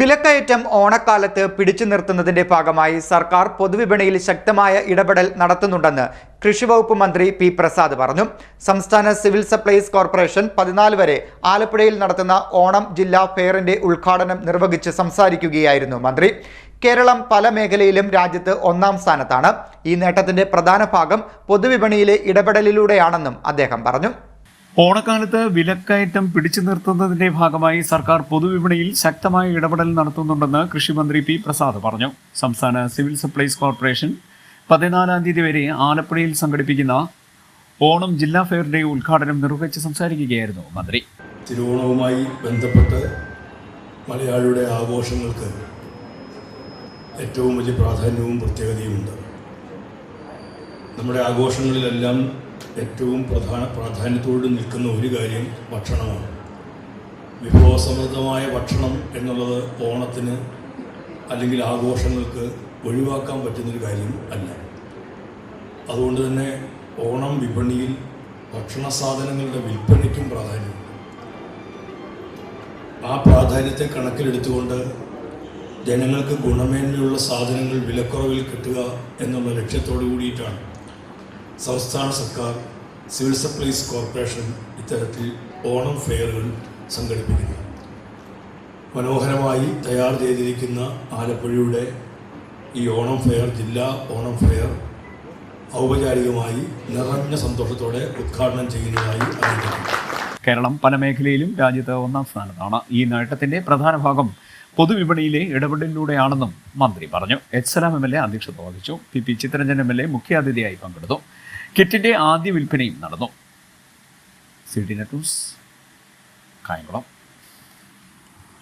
വിലക്കയറ്റം ഓണക്കാലത്ത് പിടിച്ചു നിർത്തുന്നതിന്റെ ഭാഗമായി സർക്കാർ പൊതുവിപണിയിൽ ശക്തമായ ഇടപെടൽ നടത്തുന്നുണ്ടെന്ന് കൃഷിവകുപ്പ് മന്ത്രി പി പ്രസാദ് പറഞ്ഞു. സംസ്ഥാന സിവിൽ സപ്ലൈസ് കോർപ്പറേഷൻ പതിനാല് വരെ ആലപ്പുഴയിൽ നടത്തുന്ന ഓണം ജില്ലാ ഫെയറിന്റെ ഉദ്ഘാടനം നിർവഹിച്ച് സംസാരിക്കുകയായിരുന്നു മന്ത്രി. കേരളം പല മേഖലയിലും രാജ്യത്ത് ഒന്നാം സ്ഥാനത്താണ്. ഈ നേട്ടത്തിന്റെ പ്രധാന ഭാഗം പൊതുവിപണിയിലെ ഇടപെടലിലൂടെയാണെന്നും അദ്ദേഹം പറഞ്ഞു. ഓണക്കാലത്ത് വിലക്കയറ്റം പിടിച്ചു നിർത്തുന്നതിന്റെ ഭാഗമായി സർക്കാർ പൊതുവിപണിയിൽ ശക്തമായ ഇടപെടൽ നടത്തുന്നുണ്ടെന്ന് കൃഷിമന്ത്രി പി പ്രസാദ് പറഞ്ഞു. സംസ്ഥാന സിവിൽ സപ്ലൈസ് കോർപ്പറേഷൻ പതിനാലാം തീയതി വരെ ആലപ്പുഴയിൽ സംഘടിപ്പിക്കുന്ന ഓണം ജില്ലാ ഫെയറിന്റെ ഉദ്ഘാടനം നിർവഹിച്ച് സംസാരിക്കുകയായിരുന്നു മന്ത്രി. തിരുവോണവുമായി ബന്ധപ്പെട്ട് മലയാളിയുടെ ആഘോഷങ്ങൾക്ക് ഏറ്റവും വലിയ പ്രാധാന്യവും പ്രത്യേകതയുമുണ്ട്. നമ്മുടെ ആഘോഷങ്ങളിലെല്ലാം ഏറ്റവും പ്രധാന പ്രാധാന്യത്തോട് നിൽക്കുന്ന ഒരു കാര്യം ഭക്ഷണമാണ്. വിഭവസമൃദ്ധമായ ഭക്ഷണം എന്നുള്ളത് ഓണത്തിന് അല്ലെങ്കിൽ ആഘോഷങ്ങൾക്ക് ഒഴിവാക്കാൻ പറ്റുന്നൊരു കാര്യം അല്ല. അതുകൊണ്ട് തന്നെ ഓണം വിപണിയിൽ ഭക്ഷണ സാധനങ്ങളുടെ വിൽപ്പനയ്ക്കും പ്രാധാന്യമുണ്ട്. ആ പ്രാധാന്യത്തെ കണക്കിലെടുത്തുകൊണ്ട് ജനങ്ങൾക്ക് ഗുണമേന്മയുള്ള സാധനങ്ങൾ വിലക്കുറവിൽ കിട്ടുക എന്നുള്ള ലക്ഷ്യത്തോടു കൂടിയിട്ടാണ് സംസ്ഥാന സർക്കാർ സിവിൽ സപ്ലൈസ് കോർപ്പറേഷൻ ഇത്തരത്തിൽ ഓണം ഫെയറുകൾ സംഘടിപ്പിക്കുന്നു. മനോഹരമായി തയ്യാർ ചെയ്തിരിക്കുന്ന ആലപ്പുഴയുടെ ഈ ഓണം ഫെയർ ജില്ലാ ഓണം ഫെയർ ഔപചാരികമായി നിറഞ്ഞ സന്തോഷത്തോടെ ഉദ്ഘാടനം ചെയ്യുന്നതായി അറിയിക്കുന്നു. കേരളം പല മേഖലയിലും രാജ്യത്ത് ഒന്നാം സ്ഥാനത്താണ്. ഈ നേട്ടത്തിന്റെ പ്രധാന ഭാഗം പൊതുവിപണിയിലെ ഇടപെടലിലൂടെയാണെന്നും മന്ത്രി പറഞ്ഞു. H Salam M L A അധ്യക്ഷത വഹിച്ചു. P P Chitharanjan M L A മുഖ്യാതിഥിയായി പങ്കെടുത്തു. കിറ്റിന്റെ ആദ്യ വിൽപ്പനയും നടന്നു. C D net news Kayamkulam.